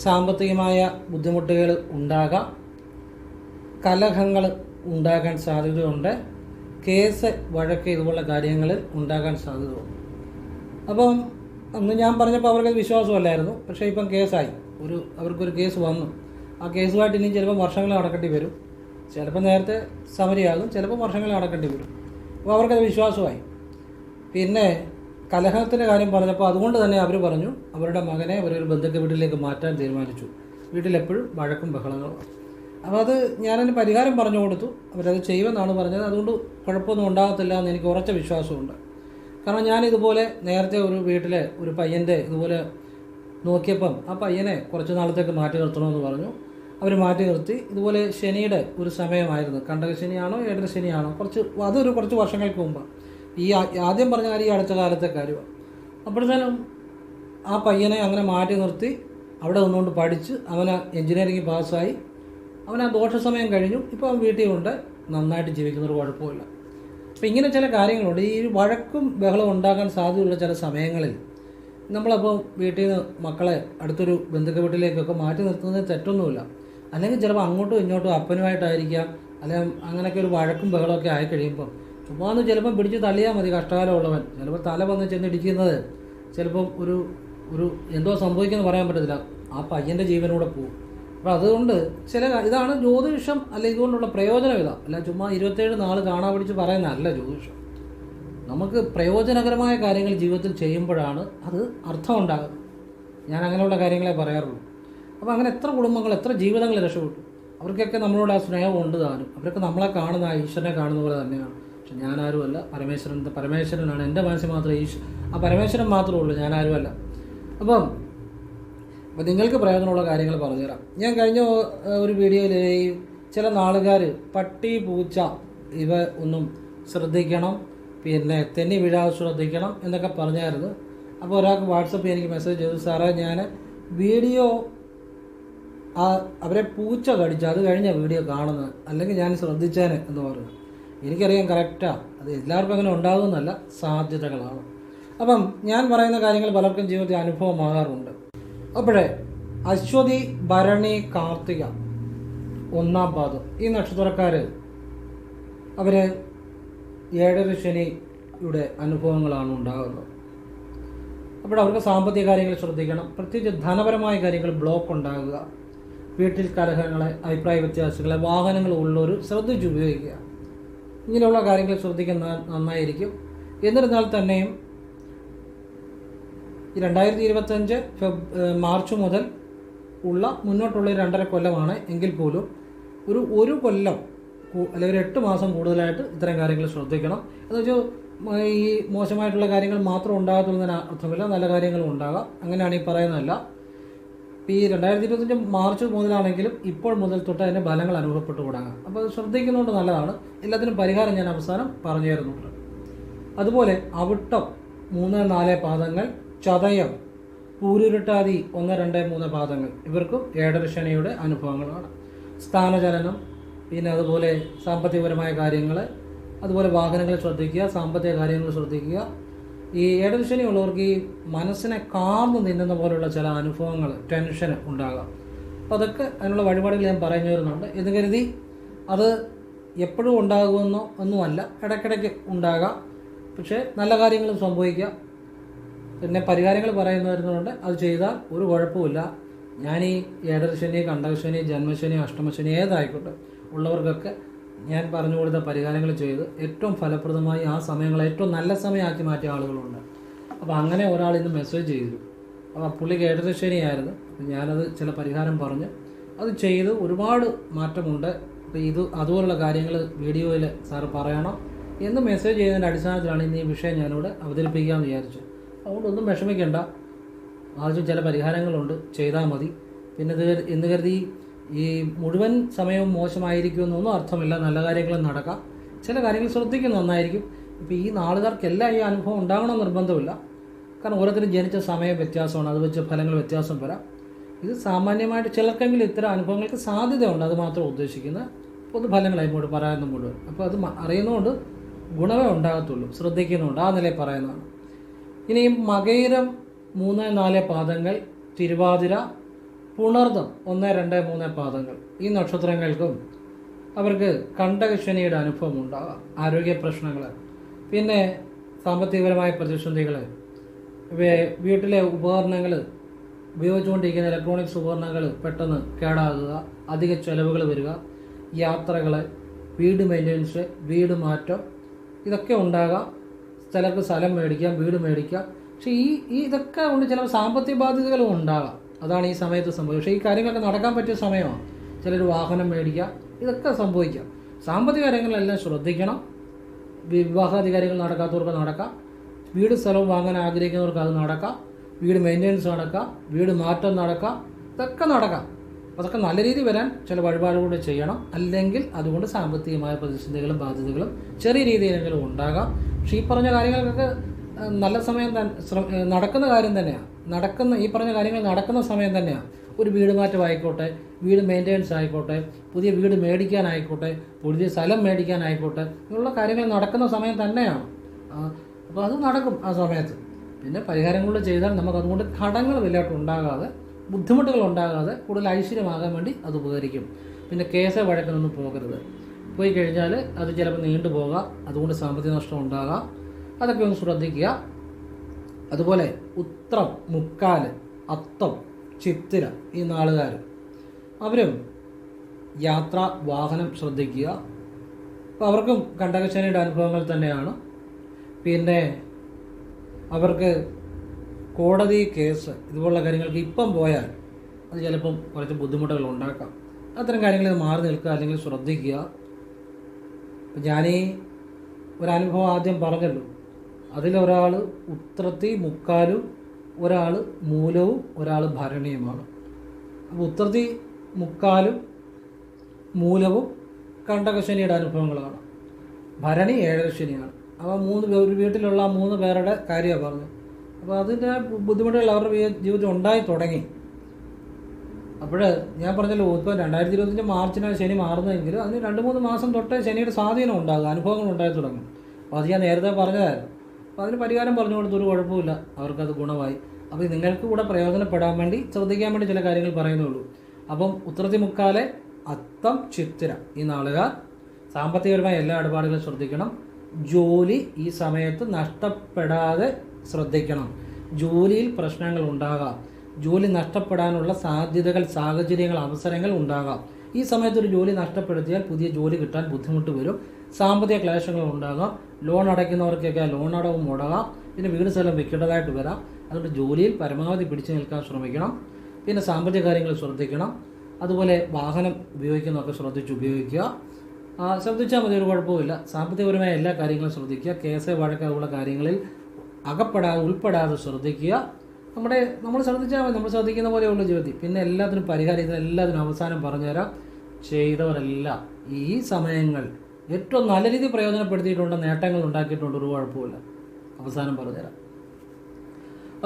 സാമ്പത്തികമായ ബുദ്ധിമുട്ടുകൾ ഉണ്ടാകാം. കലഹങ്ങൾ ഉണ്ടാകാൻ സാധ്യതയുണ്ട്. കേസ് വഴക്ക് ഇതുപോലുള്ള കാര്യങ്ങൾ ഉണ്ടാകാൻ സാധ്യതയുണ്ട്. അപ്പം അന്ന് ഞാൻ പറഞ്ഞപ്പോൾ അവർക്ക് വിശ്വാസമല്ലായിരുന്നു. പക്ഷേ ഇപ്പം കേസായി. ഒരു അവർക്കൊരു കേസ് വന്നു. ആ കേസുമായിട്ട് ഇനിയും ചിലപ്പോൾ വർഷങ്ങൾ നടക്കേണ്ടി വരും. ചിലപ്പോൾ നേരത്തെ സമരിയാകും. ചിലപ്പോൾ വർഷങ്ങൾ നടക്കേണ്ടി വരും. അപ്പോൾ അവർക്കത് വിശ്വാസമായി. പിന്നെ കലഹത്തിന്റെ കാര്യം പറഞ്ഞപ്പോൾ അതുകൊണ്ട് തന്നെ അവർ പറഞ്ഞു അവരുടെ മകനെ അവരൊരു ബന്ധുക്ക വീട്ടിലേക്ക് മാറ്റാൻ തീരുമാനിച്ചു. വീട്ടിലെപ്പോഴും വഴക്കും ബഹളങ്ങളും അപ്പോൾ അത് ഞാനതിന് പരിഹാരം പറഞ്ഞു കൊടുത്തു. അവരത് ചെയ്യുമെന്നാണ് പറഞ്ഞത്. അതുകൊണ്ട് കുഴപ്പമൊന്നും ഉണ്ടാകത്തില്ല എന്ന് എനിക്ക് ഉറച്ച വിശ്വാസമുണ്ട്. കാരണം ഞാനിതുപോലെ നേരത്തെ ഒരു വീട്ടിലെ ഒരു പയ്യന്റെ ഇതുപോലെ നോക്കിയപ്പം ആ പയ്യനെ കുറച്ച് നാളത്തേക്ക് മാറ്റി നിർത്തണമെന്ന് പറഞ്ഞു. അവർ മാറ്റി നിർത്തി. ഇതുപോലെ ശനിയുടെ ഒരു സമയമായിരുന്നു. കണ്ടക ശനിയാണോ ഏഴര ശനിയാണോ കുറച്ച് അതൊരു കുറച്ച് വർഷങ്ങൾക്ക് മുമ്പ്. ഈ ആദ്യം പറഞ്ഞ കാര്യം ഈ അടുത്ത കാലത്തെ കാര്യമാണ് അപ്പോഴത്തേനും ആ പയ്യനെ അങ്ങനെ മാറ്റി നിർത്തി അവിടെ നിന്നുകൊണ്ട് പഠിച്ച് അവന് എൻജിനീയറിംഗ് പാസ്സായി. അവൻ ആ ദോഷ സമയം കഴിഞ്ഞു. ഇപ്പോൾ അവൻ വീട്ടിൽ ഉണ്ട് നന്നായിട്ട് ജീവിക്കുന്നൊരു കുഴപ്പമില്ല. അപ്പോൾ ഇങ്ങനെ ചില കാര്യങ്ങളുണ്ട്. ഈ വഴക്കും ബഹളവും ഉണ്ടാകാൻ സാധ്യതയുള്ള ചില സമയങ്ങളിൽ നമ്മളപ്പോൾ വീട്ടിൽ നിന്ന് മക്കളെ അടുത്തൊരു ബന്ധുക്ക വീട്ടിലേക്കൊക്കെ മാറ്റി നിർത്തുന്നത് തെറ്റൊന്നുമില്ല. അല്ലെങ്കിൽ ചിലപ്പോൾ അങ്ങോട്ടും ഇങ്ങോട്ടും അപ്പനുമായിട്ടായിരിക്കാം. അല്ലെങ്കിൽ അങ്ങനെയൊക്കെ ഒരു വഴക്കും ബഹളമൊക്കെ ആയി കഴിയുമ്പോൾ ചുമ്മാ ഒന്ന് ചിലപ്പം പിടിച്ച് തള്ളിയാൽ മതി കഷ്ടകാലമുള്ളവൻ. ചിലപ്പോൾ തല വന്ന് ചെന്ന് ഇടിക്കുന്നത് ചിലപ്പം ഒരു ഒരു എന്തോ സംഭവിക്കുമെന്ന് പറയാൻ പറ്റത്തില്ല. ആ പയ്യന്റെ ജീവനൂടെ പോകും അപ്പോൾ അതുകൊണ്ട് ചില ഇതാണ് ജ്യോതിഷം അല്ല ഇതുകൊണ്ടുള്ള പ്രയോജനം ഇതാ. അല്ല ചുമ്മാ ഇരുപത്തേഴ് നാൾ കാണാൻ പിടിച്ച് പറയുന്നതല്ല ജ്യോതിഷം. നമുക്ക് പ്രയോജനകരമായ കാര്യങ്ങൾ ജീവിതത്തിൽ ചെയ്യുമ്പോഴാണ് അത് അർത്ഥമുണ്ടാകുന്നത്. ഞാൻ അങ്ങനെയുള്ള കാര്യങ്ങളെ പറയാറുള്ളൂ. അപ്പോൾ അങ്ങനെ എത്ര കുടുംബങ്ങൾ എത്ര ജീവിതങ്ങൾ രക്ഷപ്പെട്ടു. അവർക്കൊക്കെ നമ്മളോട് ആ സ്നേഹം ഉണ്ട് താനും. അവരൊക്കെ നമ്മളെ കാണുന്ന ഈശ്വരനെ കാണുന്ന പോലെ തന്നെയാണ്. ഞാനാരുമല്ല. പരമേശ്വരൻ പരമേശ്വരനാണ്. എന്റെ മനസ്സിൽ മാത്രമേ ഈശ് ആ പരമേശ്വരൻ മാത്രമേ ഉള്ളൂ. ഞാനാരുമല്ല. അപ്പം അപ്പം നിങ്ങൾക്ക് പ്രയോജനമുള്ള കാര്യങ്ങൾ പറഞ്ഞുതരാം. ഞാൻ കഴിഞ്ഞ ഒരു വീഡിയോയിൽ ചില നാളുകാർ പട്ടി പൂച്ച ഇവ ഒന്നും ശ്രദ്ധിക്കണം. പിന്നെ തെന്നി വീഴാതെ ശ്രദ്ധിക്കണം എന്നൊക്കെ പറഞ്ഞായിരുന്നു. അപ്പോൾ ഒരാൾക്ക് വാട്സപ്പിൽ എനിക്ക് മെസ്സേജ് ചെയ്തു സാറേ ഞാൻ വീഡിയോ ആ അവരെ പൂച്ച കടിച്ചു. അത് കഴിഞ്ഞ വീഡിയോ കാണുന്നത്. അല്ലെങ്കിൽ ഞാൻ ശ്രദ്ധിച്ചേനെ എന്ന് പറഞ്ഞു. എനിക്കറിയാം കറക്റ്റാണ് അത് എല്ലാവർക്കും അങ്ങനെ ഉണ്ടാകുമെന്നല്ല സാധ്യതകളാണ്. അപ്പം ഞാൻ പറയുന്ന കാര്യങ്ങൾ പലർക്കും ജീവിതത്തിൽ അനുഭവമാകാറുണ്ട്. അപ്പോഴേ അശ്വതി ഭരണി കാർത്തിക ഒന്നാം പാദം. ഈ നക്ഷത്രക്കാർ അവർ ഏഴര ശനിയുടെ അനുഭവങ്ങളാണ് ഉണ്ടാകുന്നത്. അപ്പോൾ അവർക്ക് സാമ്പത്തിക കാര്യങ്ങൾ ശ്രദ്ധിക്കണം. പ്രത്യേകിച്ച് ധനപരമായ കാര്യങ്ങൾ ബ്ലോക്ക് ഉണ്ടാകുക. വീട്ടിൽ കലഹങ്ങളെ അഭിപ്രായ വ്യത്യാസങ്ങളെ വാഹനങ്ങൾ ഉള്ളവർ ശ്രദ്ധിച്ച് ഉപയോഗിക്കുക. ഇങ്ങനെയുള്ള കാര്യങ്ങൾ ശ്രദ്ധിക്കുന്ന നന്നായിരിക്കും. എന്നിരുന്നാൽ തന്നെയും രണ്ടായിരത്തി ഇരുപത്തഞ്ച് ഫെബ് മാർച്ച് മുതൽ ഉള്ള മുന്നോട്ടുള്ള രണ്ടര കൊല്ലമാണ് എങ്കിൽ പോലും ഒരു ഒരു കൊല്ലം അല്ലെങ്കിൽ ഒരു എട്ട് മാസം കൂടുതലായിട്ട് ഇത്തരം കാര്യങ്ങൾ ശ്രദ്ധിക്കണം. എന്ന് വെച്ചാൽ ഈ മോശമായിട്ടുള്ള കാര്യങ്ങൾ മാത്രം ഉണ്ടാകത്തുള്ളതിന് അർത്ഥമില്ല നല്ല കാര്യങ്ങളും ഉണ്ടാകാം. അങ്ങനെയാണ് ഈ പറയുന്നതല്ല. ഈ രണ്ടായിരത്തി ഇരുപത്തഞ്ച് മാർച്ച് മുതലാണെങ്കിലും ഇപ്പോൾ മുതൽ തൊട്ട് അതിന്റെ ഫലങ്ങൾ അനുഭവപ്പെട്ടു തുടങ്ങാം. അപ്പോൾ അത് ശ്രദ്ധിക്കുന്നതുകൊണ്ട് നല്ലതാണ്. എല്ലാത്തിനും പരിഹാരം ഞാൻ അവസാനം പറഞ്ഞു തരുന്നുണ്ട്. അതുപോലെ അവിട്ടം മൂന്ന് നാല് പാദങ്ങൾ ചതയം പൂരുരുട്ടാതി ഒന്ന് രണ്ട് മൂന്ന് പാദങ്ങൾ. ഇവർക്കും ഏഴര അനുഭവങ്ങളാണ്. സ്ഥാനചലനം പിന്നെ അതുപോലെ സാമ്പത്തികപരമായ കാര്യങ്ങൾ അതുപോലെ വാഹനങ്ങൾ ശ്രദ്ധിക്കുക സാമ്പത്തിക കാര്യങ്ങൾ ശ്രദ്ധിക്കുക ഈ ഏഴര ശനി ഉള്ളവർക്ക് ഈ മനസ്സിനെ കാർന്നു നിന്നുന്ന പോലുള്ള ചില അനുഭവങ്ങൾ ടെൻഷൻ ഉണ്ടാകാം. അപ്പോൾ അതൊക്കെ അതിനുള്ള വഴിപാടുകൾ ഞാൻ പറഞ്ഞു വരുന്നുണ്ട്. എന്ന് കരുതി അത് എപ്പോഴും ഉണ്ടാകുമെന്നോ ഒന്നുമല്ല ഇടയ്ക്കിടയ്ക്ക് ഉണ്ടാകാം. പക്ഷേ നല്ല കാര്യങ്ങളും സംഭവിക്കാം. പിന്നെ പരിഹാരങ്ങൾ പറയുന്നു വരുന്നുണ്ട്. അത് ചെയ്താൽ ഒരു കുഴപ്പമില്ല ഞാൻ ഈ ഏഴരശനി കണ്ടകശനി ജന്മശനി അഷ്ടമശനി ഏതായിക്കോട്ടെ ഉള്ളവർക്കൊക്കെ ഞാൻ പറഞ്ഞു കൊടുത്ത പരിഹാരങ്ങൾ ചെയ്ത് ഏറ്റവും ഫലപ്രദമായി ആ സമയങ്ങൾ ഏറ്റവും നല്ല സമയമാക്കി മാറ്റിയ ആളുകളുണ്ട്. അപ്പോൾ അങ്ങനെ ഒരാൾ ഇന്ന് മെസ്സേജ് ചെയ്തു. അപ്പോൾ പുള്ളി കേട്ടത് ശരിയായിരുന്നു. ഞാനത് ചില പരിഹാരം പറഞ്ഞ്. അത് ചെയ്ത് ഒരുപാട് മാറ്റമുണ്ട്. അപ്പോൾ ഇത് അതുപോലുള്ള കാര്യങ്ങൾ വീഡിയോയിൽ സാറ് പറയണം എന്ന് മെസ്സേജ് ചെയ്തതിന്റെ അടിസ്ഥാനത്തിലാണ് ഇന്ന് ഈ വിഷയം ഞാനിവിടെ അവതരിപ്പിക്കാമെന്ന് വിചാരിച്ചു. അതുകൊണ്ടൊന്നും വിഷമിക്കേണ്ട. ആദ്യം ചില പരിഹാരങ്ങളുണ്ട്. ചെയ്താൽ മതി. പിന്നെ ഇത് എന്ന് കരുതി ഈ മുഴുവൻ സമയവും മോശമായിരിക്കുമെന്നൊന്നും അർത്ഥമില്ല. നല്ല കാര്യങ്ങളും നടക്കാം. ചില കാര്യങ്ങൾ ശ്രദ്ധിക്കുന്ന നന്നായിരിക്കും. ഇപ്പോൾ ഈ നാളുകാർക്കെല്ലാം ഈ അനുഭവം ഉണ്ടാകണം നിർബന്ധമില്ല. കാരണം ഓരോരുത്തരും ജനിച്ച സമയം വ്യത്യാസമാണ്. അത് വെച്ച് ഫലങ്ങൾ വ്യത്യാസം വരാം. ഇത് സാമാന്യമായിട്ട് ചിലർക്കെങ്കിലും ഇത്തരം അനുഭവങ്ങൾക്ക് സാധ്യതയുണ്ട്. അത് മാത്രം ഉദ്ദേശിക്കുന്ന പൊതുഫലങ്ങളായി ഇങ്ങോട്ട് പറയാനും മുഴുവൻ. അപ്പോൾ അത് അറിയുന്നതുകൊണ്ട് ഗുണമേ ഉണ്ടാകത്തുള്ളൂ. ശ്രദ്ധിക്കുന്നുണ്ട്. ആ നിലയിൽ പറയുന്നതാണ്. ഇനിയും മകയിരം മൂന്ന് നാല് പാദങ്ങൾ തിരുവാതിര പുണർദം ഒന്ന് രണ്ട് മൂന്ന് പാദങ്ങൾ. ഈ നക്ഷത്രങ്ങൾക്കും അവർക്ക് കണ്ടകശനിയുടെ അനുഭവം ഉണ്ടാകാം. ആരോഗ്യ പ്രശ്നങ്ങൾ പിന്നെ സാമ്പത്തികപരമായ പ്രതിസന്ധികൾ വീട്ടിലെ ഉപകരണങ്ങൾ ഉപയോഗിച്ചുകൊണ്ടിരിക്കുന്ന ഇലക്ട്രോണിക്സ് ഉപകരണങ്ങൾ പെട്ടെന്ന് കേടാകുക അധിക ചെലവുകൾ വരിക യാത്രകൾ വീട് മെയിന്റനൻസ് വീട് മാറ്റം ഇതൊക്കെ ഉണ്ടാകാം. ചിലർക്ക് സ്ഥലം മേടിക്കാം വീട് മേടിക്കാം. പക്ഷേ ഈ ഇതൊക്കെ കൊണ്ട് ചില സാമ്പത്തിക ബാധ്യതകളും ഉണ്ടാകാം. അതാണ് ഈ സമയത്ത് സംഭവിക്കുക പക്ഷേ ഈ കാര്യങ്ങളൊക്കെ നടക്കാൻ പറ്റിയ സമയമാണ് ചിലർ വാഹനം മേടിക്കുക ഇതൊക്കെ സംഭവിക്കാം. സാമ്പത്തിക കാര്യങ്ങളെല്ലാം ശ്രദ്ധിക്കണം. വിവാഹാധികാരികൾ നടക്കാത്തവർക്ക് നടക്കാം. വീട് സ്ഥലവും വാങ്ങാൻ ആഗ്രഹിക്കുന്നവർക്ക് അത് നടക്കാം. വീട് മെയിന്റെനൻസ് നടക്കാം. വീട് മാറ്റം നടക്കാം. ഇതൊക്കെ നടക്കാം. അതൊക്കെ നല്ല രീതിയിൽ വരാൻ ചില വഴിപാടുകൂടെ ചെയ്യണം. അല്ലെങ്കിൽ അതുകൊണ്ട് സാമ്പത്തികമായ പ്രതിസന്ധികളും ബാധ്യതകളും ചെറിയ രീതിയിലെങ്കിലും ഉണ്ടാകാം. പക്ഷേ ഈ പറഞ്ഞ കാര്യങ്ങൾക്കൊക്കെ നല്ല സമയം നടക്കുന്ന കാര്യം തന്നെയാണ് നടക്കുന്ന ഈ പറഞ്ഞ കാര്യങ്ങൾ നടക്കുന്ന സമയം തന്നെയാണ് ഒരു വീട് മാറ്റം ആയിക്കോട്ടെ വീട് മെയിന്റെനൻസ് ആയിക്കോട്ടെ പുതിയ വീട് മേടിക്കാനായിക്കോട്ടെ പുതിയ സ്ഥലം മേടിക്കാനായിക്കോട്ടെ ഇങ്ങനെയുള്ള കാര്യങ്ങൾ നടക്കുന്ന സമയം തന്നെയാണ് അപ്പോൾ അത് നടക്കും ആ സമയത്ത്. പിന്നെ പരിഹാരങ്ങൾ ചെയ്താൽ നമുക്ക് അതുകൊണ്ട് കടങ്ങൾ വലുതായിട്ട് ഉണ്ടാകാതെ ബുദ്ധിമുട്ടുകൾ ഉണ്ടാകാതെ കൂടുതൽ ഐശ്വര്യമാകാൻ വേണ്ടി അത് ഉപകരിക്കും. പിന്നെ കേസ് വഴക്കിനൊന്നും പോകരുത്. പോയി കഴിഞ്ഞാൽ അത് ചിലപ്പോൾ നീണ്ടുപോകാം അതുകൊണ്ട് സാമ്പത്തിക നഷ്ടം ഉണ്ടാകാം. അതൊക്കെ ഒന്ന് ശ്രദ്ധിക്കുക. അതുപോലെ ഉത്രം മുക്കാൽ അത്തം ചിത്തിര ഈ നാളുകാർ. അവരും യാത്ര വാഹനം ശ്രദ്ധിക്കുക. അപ്പോൾ അവർക്കും കണ്ടകശനിയുടെ അനുഭവങ്ങൾ തന്നെയാണ്. പിന്നെ അവർക്ക് കോടതി കേസ് ഇതുപോലുള്ള കാര്യങ്ങൾക്ക് ഇപ്പം പോയാൽ അത് ചിലപ്പം കുറച്ച് ബുദ്ധിമുട്ടുകൾ ഉണ്ടാക്കാം. അത്തരം കാര്യങ്ങളിൽ മാറി നിൽക്കുക അല്ലെങ്കിൽ ശ്രദ്ധിക്കുക. ഞാനീ ഒരനുഭവം ആദ്യം പറഞ്ഞല്ലോ. അതിലൊരാൾ ഉത്രത്തി മുക്കാലും ഒരാൾ മൂലവും ഒരാൾ ഭരണിയുമാണ്. അപ്പോൾ ഉത്രത്തി മുക്കാലും മൂലവും കണ്ടകശനിയുടെ അനുഭവങ്ങളാണ്. ഭരണി ഏഴരശനിയാണ് അപ്പോൾ മൂന്ന് ഒരു വീട്ടിലുള്ള മൂന്ന് പേരുടെ കാര്യമാണ് പറഞ്ഞത്. അപ്പോൾ അതിന്റെ ബുദ്ധിമുട്ടുകൾ അവരുടെ ജീവിതം ജീവിതത്തിൽ ഉണ്ടായി തുടങ്ങി. അപ്പോൾ ഞാൻ പറഞ്ഞല്ലോ ഇപ്പോൾ രണ്ടായിരത്തി ഇരുപത്തിന്റെ മാർച്ചിനാണ് ശനി മാറുന്നതെങ്കിൽ അതിന് രണ്ട് മൂന്ന് മാസം തൊട്ട് ശനിയുടെ സ്വാധീനം ഉണ്ടാകും അനുഭവങ്ങൾ ഉണ്ടായി തുടങ്ങും. അപ്പോൾ അത് ഞാൻ നേരത്തെ പറഞ്ഞതായിരുന്നു. അപ്പോൾ അതിന് പരിഹാരം പറഞ്ഞു കൊടുത്തൊരു കുഴപ്പമില്ല. അവർക്കത് ഗുണമായി. അപ്പോൾ നിങ്ങൾക്ക് കൂടെ പ്രയോജനപ്പെടാൻ വേണ്ടി ശ്രദ്ധിക്കാൻ വേണ്ടി ചില കാര്യങ്ങൾ പറയുന്നുള്ളൂ. അപ്പം ഉത്രത്തി മുക്കാലെ അത്തം ചിത്തിര. ഈ നാളുകാർ സാമ്പത്തികപരമായ എല്ലാ ഇടപാടുകളും ശ്രദ്ധിക്കണം. ജോലി ഈ സമയത്ത് നഷ്ടപ്പെടാതെ ശ്രദ്ധിക്കണം. ജോലിയിൽ പ്രശ്നങ്ങൾ ഉണ്ടാകാം. ജോലി നഷ്ടപ്പെടാനുള്ള സാധ്യതകൾ സാഹചര്യങ്ങൾ അവസരങ്ങൾ ഉണ്ടാകാം. ഈ സമയത്ത് ഒരു ജോലി നഷ്ടപ്പെടുത്തിയാൽ പുതിയ ജോലി കിട്ടാൻ ബുദ്ധിമുട്ട് വരും. സാമ്പത്തിക ക്ലേശങ്ങൾ ഉണ്ടാകാം. ലോൺ അടയ്ക്കുന്നവർക്കൊക്കെ ലോൺ അടവ് മുടങ്ങാം. പിന്നെ വീട് സ്ഥലം വെക്കേണ്ടതായിട്ട് വരാം. അതുകൊണ്ട് ജോലിയിൽ പരമാവധി പിടിച്ചു നിൽക്കാൻ ശ്രമിക്കണം. പിന്നെ സാമ്പത്തിക കാര്യങ്ങൾ ശ്രദ്ധിക്കണം. അതുപോലെ വാഹനം ഉപയോഗിക്കുന്നതൊക്കെ ശ്രദ്ധിച്ച് ഉപയോഗിക്കുക. ശ്രദ്ധിച്ചാൽ മതി ഒരു കുഴപ്പമില്ല സാമ്പത്തികപരമായ എല്ലാ കാര്യങ്ങളും ശ്രദ്ധിക്കുക. കേസ് വഴക്ക് അതുപോലുള്ള കാര്യങ്ങളിൽ അകപ്പെടാതെ ഉൾപ്പെടാതെ ശ്രദ്ധിക്കുക. നമ്മുടെ നമ്മൾ ശ്രദ്ധിച്ചാൽ മതി. നമ്മൾ ശ്രദ്ധിക്കുന്ന പോലെയുള്ള ജീവിതത്തിൽ പിന്നെ എല്ലാത്തിനും പരിഹാരം ഇതിനെല്ലാത്തിനും അവസാനം പറഞ്ഞുതരാം. ചെയ്തവരെല്ലാം ഈ സമയങ്ങൾ ഏറ്റവും നല്ല രീതിയിൽ പ്രയോജനപ്പെടുത്തിയിട്ടുണ്ട് നേട്ടങ്ങൾ ഉണ്ടാക്കിയിട്ടുണ്ട് ഒരു കുഴപ്പമില്ല അവസാനം പറഞ്ഞുതരാം.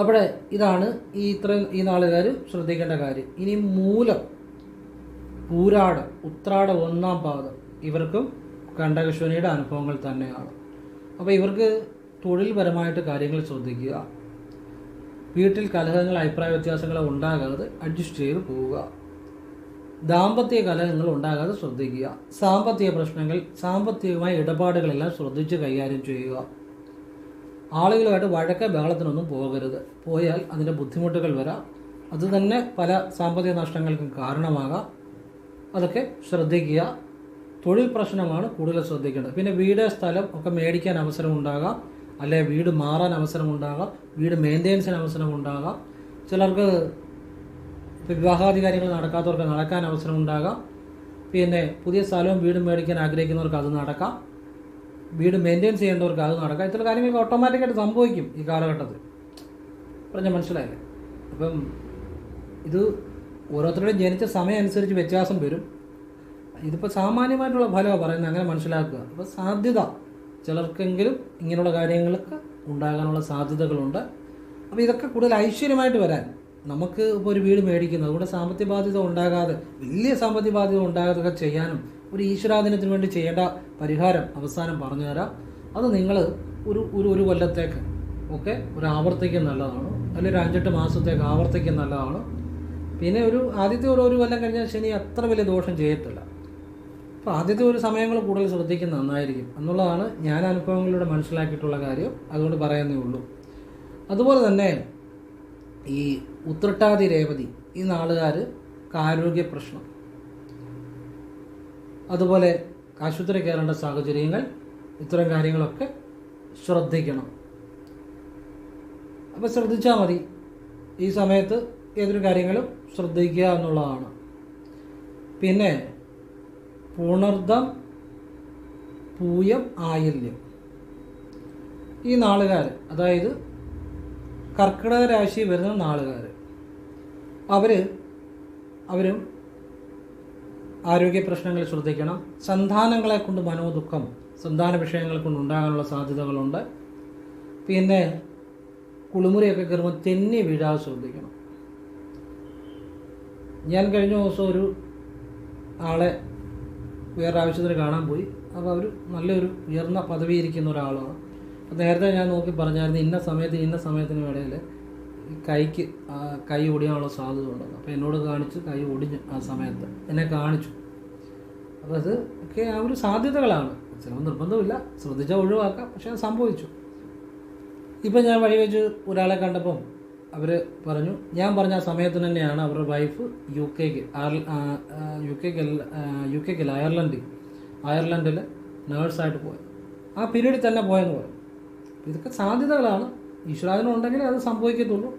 അവിടെ ഇതാണ് ഈ ഇത്രയും ഈ നാളുകാർ ശ്രദ്ധിക്കേണ്ട കാര്യം. ഇനി മൂലം പൂരാടം ഉത്രാടം ഒന്നാം പാദം ഇവർക്കും കണ്ടകശ്വനിയുടെ അനുഭവങ്ങൾ തന്നെയാണ്. അപ്പോൾ ഇവർക്ക് തൊഴിൽപരമായിട്ട് കാര്യങ്ങൾ ശ്രദ്ധിക്കുക. വീട്ടിൽ കലഹങ്ങൾ അഭിപ്രായ വ്യത്യാസങ്ങൾ ഉണ്ടാകാതെ അഡ്ജസ്റ്റ് ചെയ്ത് പോവുക. ദാമ്പത്യ കലഹങ്ങൾ ഉണ്ടാകാതെ ശ്രദ്ധിക്കുക. സാമ്പത്തിക പ്രശ്നങ്ങൾ സാമ്പത്തികമായ ഇടപാടുകളെല്ലാം ശ്രദ്ധിച്ച് കൈകാര്യം ചെയ്യുക. ആളുകളുമായിട്ട് വഴക്ക ബഹളത്തിനൊന്നും പോകരുത്. പോയാൽ അതിന്റെ ബുദ്ധിമുട്ടുകൾ വരാം. അത് തന്നെ പല സാമ്പത്തിക നഷ്ടങ്ങൾക്കും കാരണമാകാം. അതൊക്കെ ശ്രദ്ധിക്കുക. തൊഴിൽ പ്രശ്നമാണ് കൂടുതൽ ശ്രദ്ധിക്കേണ്ടത്. പിന്നെ വീട് സ്ഥലം ഒക്കെ മേടിക്കാൻ അവസരം ഉണ്ടാകാം. അല്ലെ വീട് മാറാൻ അവസരം ഉണ്ടാകാം. വീട് മെയിന്റെനൻസിന് അവസരം ഉണ്ടാകാം. ചിലർക്ക് വിവാഹാദി കാര്യങ്ങൾ നടക്കാത്തവർക്ക് നടക്കാൻ അവസരം ഉണ്ടാകാം പിന്നെ പുതിയ സ്ഥലവും വീടും മേടിക്കാൻ ആഗ്രഹിക്കുന്നവർക്ക് അത് നടക്കാം. വീട് മെയിന്റെയിൻ ചെയ്യേണ്ടവർക്ക് അത് നടക്കാം. ഇത്തരം കാര്യങ്ങളൊക്കെ ഓട്ടോമാറ്റിക്കായിട്ട് സംഭവിക്കും ഈ കാലഘട്ടത്തിൽ. പറഞ്ഞ മനസ്സിലായില്ലേ? അപ്പം ഇത് ഓരോരുത്തരുടെയും ജനിച്ച സമയം അനുസരിച്ച് വ്യത്യാസം വരും. ഇതിപ്പോൾ സാമാന്യമായിട്ടുള്ള ഫലമാണ് പറയുന്നത് അങ്ങനെ മനസ്സിലാക്കുക. അപ്പോൾ സാധ്യത. ചിലർക്കെങ്കിലും ഇങ്ങനെയുള്ള കാര്യങ്ങൾക്ക് ഉണ്ടാകാനുള്ള സാധ്യതകളുണ്ട്. അപ്പോൾ ഇതൊക്കെ കൂടുതൽ ഐശ്വര്യമായിട്ട് വരാൻ നമുക്ക് ഇപ്പോൾ ഒരു വീട് മേടിക്കുന്നത് അതുകൊണ്ട് സാമ്പത്തിക ബാധ്യത ഉണ്ടാകാതെ വലിയ സാമ്പത്തിക ബാധ്യത ഉണ്ടാകാതെ ചെയ്യാനും ഒരു ഈശ്വരാധീനത്തിന് വേണ്ടി ചെയ്യേണ്ട പരിഹാരം അവസാനം പറഞ്ഞു തരാം. അത് നിങ്ങൾ ഒരു ഒരു ഒരു കൊല്ലത്തേക്ക് ഒക്കെ ഒരു ആവർത്തിക്കും നല്ലതാണ്. അല്ലെങ്കിൽ ഒരു അഞ്ചെട്ട് മാസത്തേക്ക് ആവർത്തിക്കും നല്ലതാണ്. പിന്നെ ഒരു ആദ്യത്തെ ഒരു ഒരു കൊല്ലം കഴിഞ്ഞാൽ ശനി അത്ര വലിയ ദോഷം ചെയ്യത്തില്ല. അപ്പോൾ ആദ്യത്തെ ഒരു സമയങ്ങൾ കൂടുതൽ ശ്രദ്ധിക്കുന്നത് നന്നായിരിക്കും. എന്നുള്ളതാണ് ഞാൻ അനുഭവങ്ങളിലൂടെ മനസ്സിലാക്കിയിട്ടുള്ള കാര്യം. അതുകൊണ്ട് പറയുന്നേ ഉള്ളൂ. അതുപോലെ തന്നെ ഈ ഉത്രട്ടാതി രേവതി ഈ നാളുകാർ ആരോഗ്യ പ്രശ്നം. അതുപോലെ ആശുപത്രി കയറേണ്ട സാഹചര്യങ്ങൾ ഇത്തരം കാര്യങ്ങളൊക്കെ ശ്രദ്ധിക്കണം. അപ്പോൾ ശ്രദ്ധിച്ചാൽ മതി. ഈ സമയത്ത് ഏതൊരു കാര്യങ്ങളും ശ്രദ്ധിക്കുക എന്നുള്ളതാണ്. പിന്നെ പുണർദം പൂയം ആയില്യം. ഈ നാളുകാർ അതായത് കർക്കിടക രാശി വരുന്ന നാളുകാർ അവർ അവരും ആരോഗ്യ പ്രശ്നങ്ങൾ ശ്രദ്ധിക്കണം. സന്താനങ്ങളെ കൊണ്ട് മനോദുഃഖം സന്താന വിഷയങ്ങൾ കൊണ്ട് ഉണ്ടാകാനുള്ള സാധ്യതകളുണ്ട്. പിന്നെ കുളിമുറിയൊക്കെ കയറുമ്പോൾ തെന്നി വീഴാതെ ശ്രദ്ധിക്കണം. ഞാൻ കഴിഞ്ഞ ദിവസം ഒരു ആളെ വേറെ ആവശ്യത്തിന് കാണാൻ പോയി. അപ്പോൾ അവർ നല്ലൊരു ഉയർന്ന പദവി ഇരിക്കുന്ന ഒരാളാണ്. നേരത്തെ ഞാൻ നോക്കി പറഞ്ഞായിരുന്നു ഇന്ന സമയത്ത് ഇന്ന സമയത്തിന് ഇടയിൽ കൈക്ക് കൈ ഒടിയാനുള്ള സാധ്യത ഉണ്ടെന്ന്. അപ്പോൾ എന്നോട് കാണിച്ച് കൈ ഒടിഞ്ഞു ആ സമയത്ത് എന്നെ കാണിച്ചു. അപ്പോൾ അത് ഒക്കെ ആ ഒരു സാധ്യതകളാണ്. ചിലപ്പോൾ നിർബന്ധമില്ല. ശ്രദ്ധിച്ചാൽ ഒഴിവാക്കാം. പക്ഷേ അത് സംഭവിച്ചു. ഇപ്പം ഞാൻ വഴി വെച്ച് ഒരാളെ കണ്ടപ്പം അവർ പറഞ്ഞു ഞാൻ പറഞ്ഞ ആ സമയത്തിന് തന്നെയാണ് അവരുടെ വൈഫ് യു കെക്ക് യു കെക്ക് യു കെക്കല്ല അയർലൻഡിൽ അയർലൻഡിൽ നേഴ്സായിട്ട് പോയത്. ആ പീരീഡിൽ തന്നെ പോയെന്ന് പറഞ്ഞു. ഇതൊക്കെ സാധ്യതകളാണ്. ഈശ്വരാധീനം ഉണ്ടെങ്കിൽ അത് സംഭവിക്കത്തുള്ളൂ.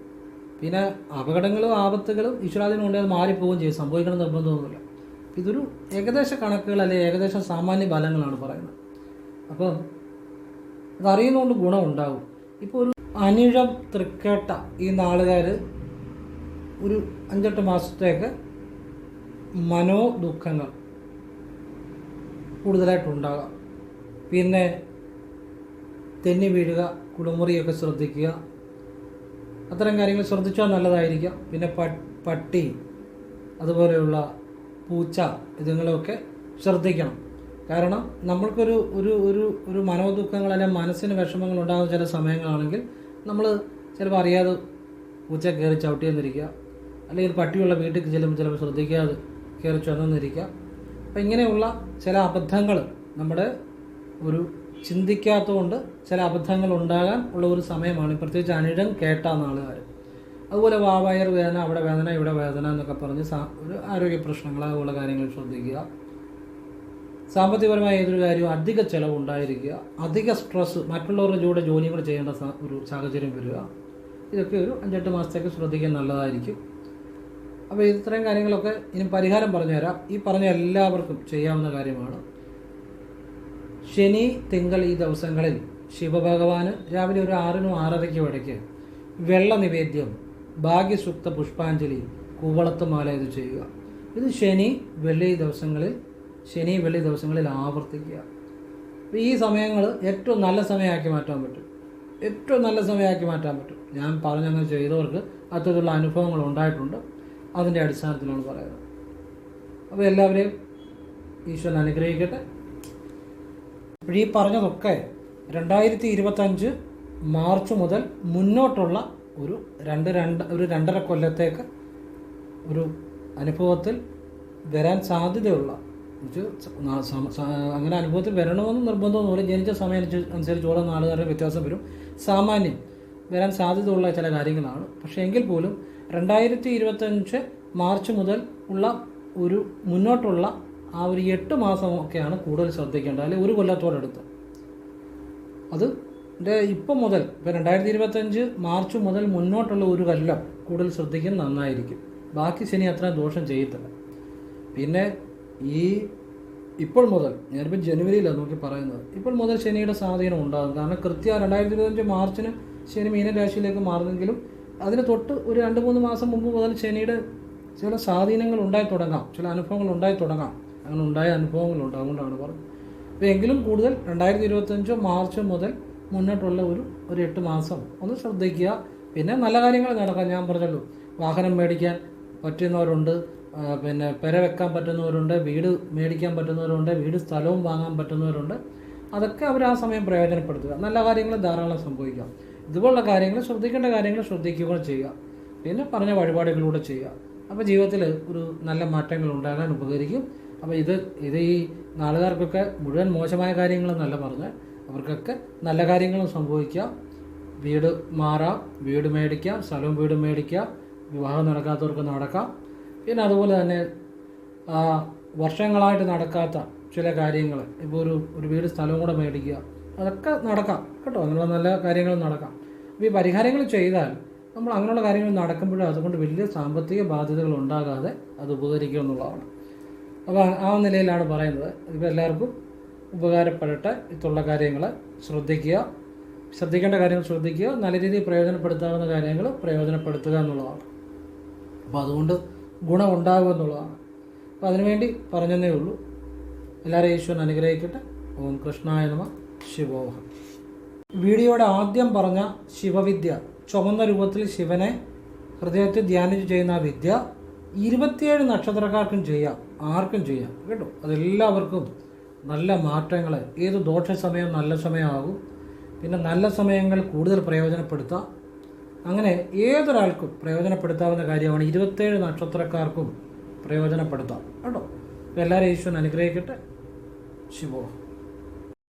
പിന്നെ അപകടങ്ങളും ആപത്തുകളും ഈശ്വരാധീനം ഉണ്ടെങ്കിൽ അത് മാറിപ്പോവുകയും ചെയ്യും. സംഭവിക്കണം നിർബന്ധമൊന്നുമില്ല. ഇതൊരു ഏകദേശ കണക്കുകൾ അല്ലെങ്കിൽ ഏകദേശം സാമാന്യ ഫലങ്ങളാണ് പറയുന്നത്. അപ്പോൾ അതറിയുന്നതുകൊണ്ട് ഗുണമുണ്ടാകും ഇപ്പോൾ ഒരു അനിഴം തൃക്കേട്ട ഈ നാളുകാർ ഒരു അഞ്ചെട്ട് മാസത്തേക്ക് മനോദുഃഖങ്ങൾ കൂടുതലായിട്ടുണ്ടാകാം. പിന്നെ തെന്നി വീഴുക കുളിമുറിയൊക്കെ ശ്രദ്ധിക്കുക. അത്തരം കാര്യങ്ങൾ ശ്രദ്ധിച്ചാൽ നല്ലതായിരിക്കാം. പിന്നെ പട്ടി അതുപോലെയുള്ള പൂച്ച ഇതുങ്ങളൊക്കെ ശ്രദ്ധിക്കണം. കാരണം നമ്മൾക്കൊരു ഒരു ഒരു ഒരു മനോദുഃഖങ്ങൾ അല്ലെങ്കിൽ മനസ്സിന് വിഷമങ്ങൾ ഉണ്ടാകുന്ന ചില സമയങ്ങളാണെങ്കിൽ നമ്മൾ ചിലപ്പോൾ അറിയാതെ പൂച്ച കയറി ചവിട്ടി എന്നിരിക്കുക അല്ലെങ്കിൽ പട്ടിയുള്ള വീട്ടിൽ ചെല്ലുമ്പോൾ ചിലപ്പോൾ ശ്രദ്ധിക്കാതെ കയറി ചെന്നിരിക്കുക അപ്പം ഇങ്ങനെയുള്ള ചില അബദ്ധങ്ങൾ നമ്മുടെ ഒരു ചിന്തിക്കാത്തതുകൊണ്ട് ചില അബദ്ധങ്ങൾ ഉണ്ടാകാൻ ഉള്ള ഒരു സമയമാണ്. പ്രത്യേകിച്ച് അനിഴം കേട്ട നാളുകാർ. അതുപോലെ വാവയർ വേദന അവിടെ വേദന ഇവിടെ വേദന എന്നൊക്കെ പറഞ്ഞ് ഒരു ആരോഗ്യ പ്രശ്നങ്ങൾ അതുപോലെ കാര്യങ്ങൾ ശ്രദ്ധിക്കുക. സാമ്പത്തികപരമായ ഏതൊരു കാര്യവും അധിക ചിലവ് ഉണ്ടായിരിക്കുക. അധിക സ്ട്രെസ് മറ്റുള്ളവരുടെ കൂടെ ജോലിയും ചെയ്യേണ്ട ഒരു സാഹചര്യം വരിക. ഇതൊക്കെ ഒരു അഞ്ചെട്ട് മാസത്തേക്ക് ശ്രദ്ധിക്കാൻ നല്ലതായിരിക്കും. അപ്പോൾ ഇത്രയും കാര്യങ്ങളൊക്കെ ഇനി പരിഹാരം പറഞ്ഞുതരാം. ഈ പറഞ്ഞ എല്ലാവർക്കും ചെയ്യാവുന്ന കാര്യമാണ്. ശനി തിങ്കൾ ഈ ദിവസങ്ങളിൽ ശിവഭഗവാന് രാവിലെ ഒരു ആറിനും ആറരയ്ക്കും ഇടയ്ക്ക് വെള്ള നിവേദ്യം ഭാഗ്യസുക്ത പുഷ്പാഞ്ജലി കൂവളത്ത് മാല ഇത് ചെയ്യുക. ഇത് ശനി വെള്ളി ദിവസങ്ങളിൽ ശനി വെള്ളി ദിവസങ്ങളിൽ ആവർത്തിക്കുക. ഈ സമയങ്ങൾ ഏറ്റവും നല്ല സമയമാക്കി മാറ്റാൻ പറ്റും. ഏറ്റവും നല്ല സമയമാക്കി മാറ്റാൻ പറ്റും. ഞാൻ പറഞ്ഞങ്ങനെ ചെയ്തവർക്ക് അത്തരത്തിലുള്ള അനുഭവങ്ങൾ ഉണ്ടായിട്ടുണ്ട്. അതിന്റെ അടിസ്ഥാനത്തിലാണ് പറയുന്നത്. അപ്പോൾ എല്ലാവരെയും ഈശ്വരൻ അനുഗ്രഹിക്കട്ടെ. അപ്പോൾ ഈ പറഞ്ഞതൊക്കെ രണ്ടായിരത്തി ഇരുപത്തഞ്ച് മാർച്ച് മുതൽ മുന്നോട്ടുള്ള ഒരു രണ്ട് രണ്ട് ഒരു രണ്ടര കൊല്ലത്തേക്ക് ഒരു അനുഭവത്തിൽ വരാൻ സാധ്യതയുള്ള അങ്ങനെ അനുഭവത്തിൽ വരണമെന്ന് നിർബന്ധമൊന്നുമില്ല ജനിച്ച സമയം അനുസരിച്ച് ഓരോ നാളുകാരുടെ വ്യത്യാസം വരും. സാമാന്യം വരാൻ സാധ്യതയുള്ള ചില കാര്യങ്ങളാണ്. പക്ഷേ എങ്കിൽ പോലും രണ്ടായിരത്തി ഇരുപത്തഞ്ച് മാർച്ച് മുതൽ ഉള്ള ഒരു മുന്നോട്ടുള്ള ആ ഒരു എട്ട് മാസമൊക്കെയാണ് കൂടുതൽ ശ്രദ്ധിക്കേണ്ടത്. അല്ലെങ്കിൽ ഒരു കൊല്ലത്തോടടുത്ത് അത് ഇപ്പം മുതൽ ഇപ്പം രണ്ടായിരത്തി ഇരുപത്തഞ്ച് മാർച്ച് മുതൽ മുന്നോട്ടുള്ള ഒരു കൊല്ലം കൂടുതൽ ശ്രദ്ധിക്കുന്നത് നന്നായിരിക്കും. ബാക്കി ശനി അത്ര ദോഷം ചെയ്യത്തില്ല. പിന്നെ ഈ ഇപ്പോൾ മുതൽ ഞാനിപ്പോൾ ജനുവരിയിലാണ് നോക്കി പറയുന്നത്. ഇപ്പോൾ മുതൽ ശനിയുടെ സ്വാധീനം ഉണ്ടാകും. കാരണം കൃത്യ രണ്ടായിരത്തി ഇരുപത്തഞ്ച് മാർച്ചിന് ശനി മീനരാശിയിലേക്ക് മാറുന്നെങ്കിലും അതിന് തൊട്ട് ഒരു രണ്ട് മൂന്ന് മാസം മുമ്പ് മുതൽ ശനിയുടെ ചില സ്വാധീനങ്ങൾ ഉണ്ടായി തുടങ്ങാം. ചില അനുഭവങ്ങൾ ഉണ്ടായി തുടങ്ങാം. അങ്ങനെ ഉണ്ടായ അനുഭവങ്ങളുണ്ട് അതുകൊണ്ടാണ് പറഞ്ഞത്. അപ്പോൾ എങ്കിലും കൂടുതൽ രണ്ടായിരത്തി ഇരുപത്തഞ്ച് മാർച്ച് മുതൽ മുന്നോട്ടുള്ള ഒരു ഒരു എട്ട് മാസം ഒന്ന് ശ്രദ്ധിക്കുക. പിന്നെ നല്ല കാര്യങ്ങൾ നടക്കാം. ഞാൻ പറഞ്ഞല്ലോ വാഹനം മേടിക്കാൻ പറ്റുന്നവരുണ്ട് പിന്നെ പെര വെക്കാൻ പറ്റുന്നവരുണ്ട് വീട് മേടിക്കാൻ പറ്റുന്നവരുണ്ട് വീട് സ്ഥലവും വാങ്ങാൻ പറ്റുന്നവരുണ്ട്. അതൊക്കെ അവർ ആ സമയം പ്രയോജനപ്പെടുത്തുക. നല്ല കാര്യങ്ങൾ ധാരാളം സംഭവിക്കാം. ഇതുപോലുള്ള കാര്യങ്ങൾ ശ്രദ്ധിക്കേണ്ട കാര്യങ്ങൾ ശ്രദ്ധിക്കുക ചെയ്യുക. പിന്നെ പറഞ്ഞ വഴിപാടുകളിലൂടെ ചെയ്യുക. അപ്പോൾ ജീവിതത്തിൽ ഒരു നല്ല മാറ്റങ്ങൾ ഉണ്ടാകാൻ ഉപകരിക്കും. അപ്പോൾ ഇത് ഇത് ഈ നാളുകാർക്കൊക്കെ മുഴുവൻ മോശമായ കാര്യങ്ങളെന്നല്ല പറഞ്ഞ് അവർക്കൊക്കെ നല്ല കാര്യങ്ങളും സംഭവിക്കാം. വീട് മാറാം വീട് മേടിക്കാം സ്ഥലവും വീട് മേടിക്കാം വിവാഹം നടക്കാത്തവർക്ക് നടക്കാം. പിന്നെ അതുപോലെ തന്നെ വർഷങ്ങളായിട്ട് നടക്കാത്ത ചില കാര്യങ്ങൾ ഇപ്പോൾ ഒരു ഒരു വീട് സ്ഥലവും കൂടെ മേടിക്കുക അതൊക്കെ നടക്കാം കേട്ടോ. അങ്ങനെയുള്ള നല്ല കാര്യങ്ങൾ നടക്കാം. അപ്പോൾ ഈ പരിഹാരങ്ങൾ ചെയ്താൽ നമ്മൾ അങ്ങനെയുള്ള കാര്യങ്ങൾ നടക്കുമ്പോഴും അതുകൊണ്ട് വലിയ സാമ്പത്തിക ബാധ്യതകൾ ഉണ്ടാകാതെ അത് ഉപകരിക്കും എന്നുള്ളതാണ്. അപ്പോൾ ആ നിലയിലാണ് പറയുന്നത്. ഇപ്പോൾ എല്ലാവർക്കും ഉപകാരപ്പെടട്ടെ. ഇത്തുള്ള കാര്യങ്ങൾ ശ്രദ്ധിക്കുക. ശ്രദ്ധിക്കേണ്ട കാര്യങ്ങൾ ശ്രദ്ധിക്കുക. നല്ല രീതിയിൽ പ്രയോജനപ്പെടുത്താവുന്ന കാര്യങ്ങൾ പ്രയോജനപ്പെടുത്തുക എന്നുള്ളതാണ്. അപ്പോൾ അതുകൊണ്ട് ഗുണം ഉണ്ടാകും എന്നുള്ളതാണ്. അപ്പോൾ അതിനുവേണ്ടി പറഞ്ഞതേ ഉള്ളൂ. എല്ലാവരെയും ഈശ്വരൻ അനുഗ്രഹിക്കട്ടെ. ഓം കൃഷ്ണായ നമ. ശിവോഹം. വീഡിയോയുടെ ആദ്യം പറഞ്ഞ ശിവവിദ്യ ചുമന്ന രൂപത്തിൽ ശിവനെ ഹൃദയത്തിൽ ധ്യാനിച്ച് ചെയ്യുന്ന വിദ്യ ഇരുപത്തിയേഴ് നക്ഷത്രക്കാർക്കും ചെയ്യാം. ആർക്കും ചെയ്യാം കേട്ടോ? അതെല്ലാവർക്കും നല്ല മാറ്റങ്ങൾ ഏത് ദോഷ സമയം നല്ല സമയമാകും. പിന്നെ നല്ല സമയങ്ങൾ കൂടുതൽ പ്രയോജനപ്പെടുത്താം. അങ്ങനെ ഏതൊരാൾക്കും പ്രയോജനപ്പെടുത്താവുന്ന കാര്യമാണ് ഇരുപത്തേഴ് നക്ഷത്രക്കാർക്കും പ്രയോജനപ്പെടുത്താം കേട്ടോ? എല്ലാവരും ഈശ്വരൻ അനുഗ്രഹിക്കട്ടെ. ശിവോ.